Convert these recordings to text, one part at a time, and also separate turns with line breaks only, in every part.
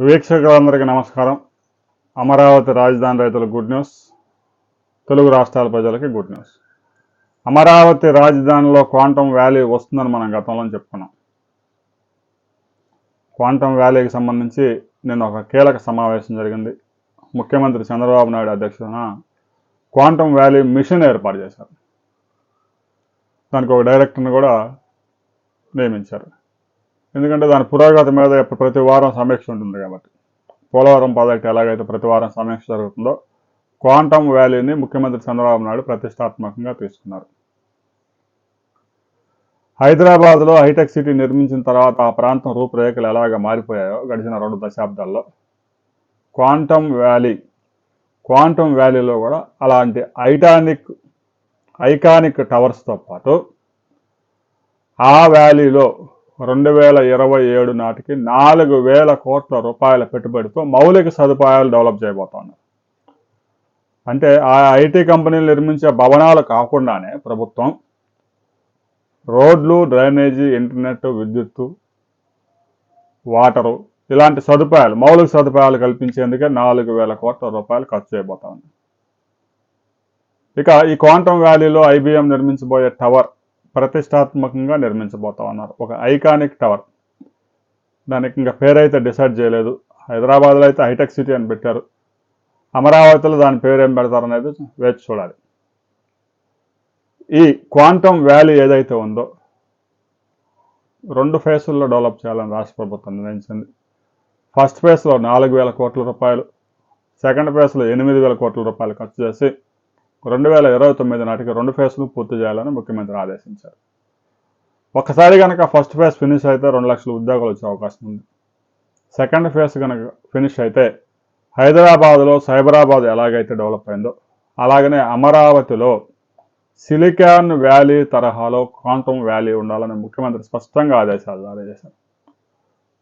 వీక్షకులందరికీ నమస్కారం. అమరావతి రాజధాని రైతులకు గుడ్ న్యూస్. తెలుగు రాష్ట్రాల ప్రజలకి గుడ్ న్యూస్. అమరావతి రాజధానిలో క్వాంటమ్ వ్యాలీ వస్తుందని మనం గతంలో చెప్పుకున్నాం. క్వాంటమ్ వ్యాలీకి సంబంధించి నిన్న ఒక కీలక సమావేశం జరిగింది. ముఖ్యమంత్రి చంద్రబాబు నాయుడు అధ్యక్షున క్వాంటమ్ వ్యాలీ మిషన్ ఏర్పాటు చేశారు. దానికి ఒక డైరెక్టర్ని కూడా నియమించారు. ఎందుకంటే దాని పురోగతి మీద ప్రతి వారం సమీక్ష ఉంటుంది కాబట్టి. పోలవరం ప్రాజెక్ట్ ఎలాగైతే ప్రతి వారం సమీక్ష జరుగుతుందో క్వాంటమ్ వ్యాలీని ముఖ్యమంత్రి చంద్రబాబు నాయుడు ప్రతిష్టాత్మకంగా తీసుకున్నారు. హైదరాబాద్లో హైటెక్ సిటీ నిర్మించిన తర్వాత ఆ ప్రాంతం రూపురేఖలు ఎలాగ మారిపోయాయో గడిచిన రెండు దశాబ్దాల్లో క్వాంటమ్ వ్యాలీ క్వాంటమ్ వ్యాలీలో కూడా అలాంటి ఐటానిక్ ఐకానిక్ టవర్స్తో పాటు ఆ వ్యాలీలో రెండు వేల ఇరవై ఏడు నాటికి నాలుగు వేల కోట్ల రూపాయల పెట్టుబడితో మౌలిక సదుపాయాలు డెవలప్ చేయబోతున్నారు అంటే ఆ ఐటీ కంపెనీలు నిర్మించే భవనాలు కాకుండానే ప్రభుత్వం రోడ్లు డ్రైనేజీ ఇంటర్నెట్ విద్యుత్తు వాటరు ఇలాంటి సదుపాయాలు మౌలిక సదుపాయాలు కల్పించేందుకే నాలుగు వేల కోట్ల రూపాయలు ఖర్చు చేయబోతా ఉంది ఇక ఈ క్వాంటమ్ వ్యాలీలో ఐబీఎం నిర్మించబోయే టవర్ ప్రతిష్టాత్మకంగా నిర్మించబోతా ఉన్నారు ఒక ఐకానిక్ టవర్. దానికి ఇంకా పేరైతే డిసైడ్ చేయలేదు. హైదరాబాద్లో అయితే హైటెక్ సిటీ అని పెట్టారు. అమరావతిలో దాని పేరు ఏం పెడతారనేది వేచి చూడాలి. ఈ క్వాంటమ్ వ్యాలీ ఏదైతే ఉందో రెండు ఫేసుల్లో డెవలప్ చేయాలని రాష్ట్ర ప్రభుత్వం నిర్ణయించింది. ఫస్ట్ ఫేజ్లో నాలుగు వేల కోట్ల రూపాయలు సెకండ్ ఫేజ్లో ఎనిమిది వేల కోట్ల రూపాయలు ఖర్చు చేసి రెండు వేల ఇరవై తొమ్మిది నాటికి రెండు ఫేజ్లు పూర్తి చేయాలని ముఖ్యమంత్రి ఆదేశించారు. ఒక్కసారి కనుక ఫస్ట్ ఫేజ్ ఫినిష్ అయితే రెండు లక్షల ఉద్యోగాలు వచ్చే అవకాశం ఉంది. సెకండ్ ఫేజ్ కనుక ఫినిష్ అయితే హైదరాబాద్లో సైబరాబాద్ ఎలాగైతే డెవలప్ అయిందో అలాగనే అమరావతిలో సిలికాన్ వ్యాలీ తరహాలో క్వాంటమ్ వ్యాలీ ఉండాలని ముఖ్యమంత్రి స్పష్టంగా ఆదేశాలు జారీ చేశారు.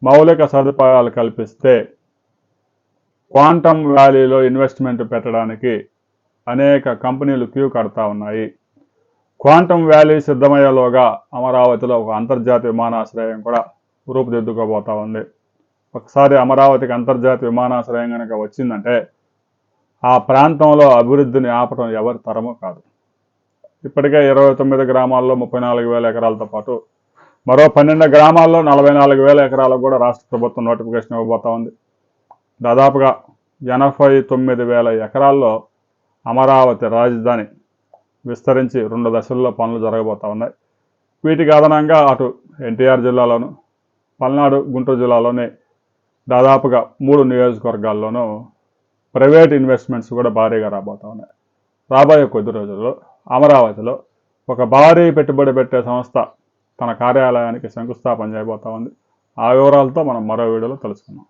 మౌలిక సదుపాయాలు కల్పిస్తే క్వాంటమ్ వ్యాలీలో ఇన్వెస్ట్మెంట్ పెట్టడానికి అనేక కంపెనీలు క్యూ కడతా ఉన్నాయి. క్వాంటమ్ వ్యాలీ సిద్ధమయ్యేలోగా అమరావతిలో ఒక అంతర్జాతీయ విమానాశ్రయం కూడా రూపుదిద్దుకోబోతా ఉంది. ఒకసారి అమరావతికి అంతర్జాతీయ విమానాశ్రయం కనుక వచ్చిందంటే ఆ ప్రాంతంలో అభివృద్ధిని ఆపడం ఎవరి తరము కాదు. ఇప్పటికే ఇరవై తొమ్మిది గ్రామాల్లో ముప్పై నాలుగు వేల ఎకరాలతో పాటు మరో పన్నెండు గ్రామాల్లో నలభై నాలుగు వేల ఎకరాలకు కూడా రాష్ట్ర ప్రభుత్వం నోటిఫికేషన్ ఇవ్వబోతా ఉంది. దాదాపుగా ఎనభై తొమ్మిది వేల ఎకరాల్లో అమరావతి రాజధాని విస్తరించి రెండు దశల్లో పనులు జరగబోతా ఉన్నాయి. వీటికి అదనంగా అటు ఎన్టీఆర్ జిల్లాలోను పల్నాడు గుంటూరు జిల్లాలోని దాదాపుగా మూడు నియోజకవర్గాల్లోనూ ప్రైవేట్ ఇన్వెస్ట్మెంట్స్ కూడా భారీగా రాబోతా ఉన్నాయి. రాబోయే కొద్ది రోజుల్లో అమరావతిలో ఒక భారీ పెట్టుబడి పెట్టే సంస్థ తన కార్యాలయానికి శంకుస్థాపన చేయబోతా ఉంది. ఆ వివరాలతో మనం మరో వీడియోలో తెలుసుకుందాం.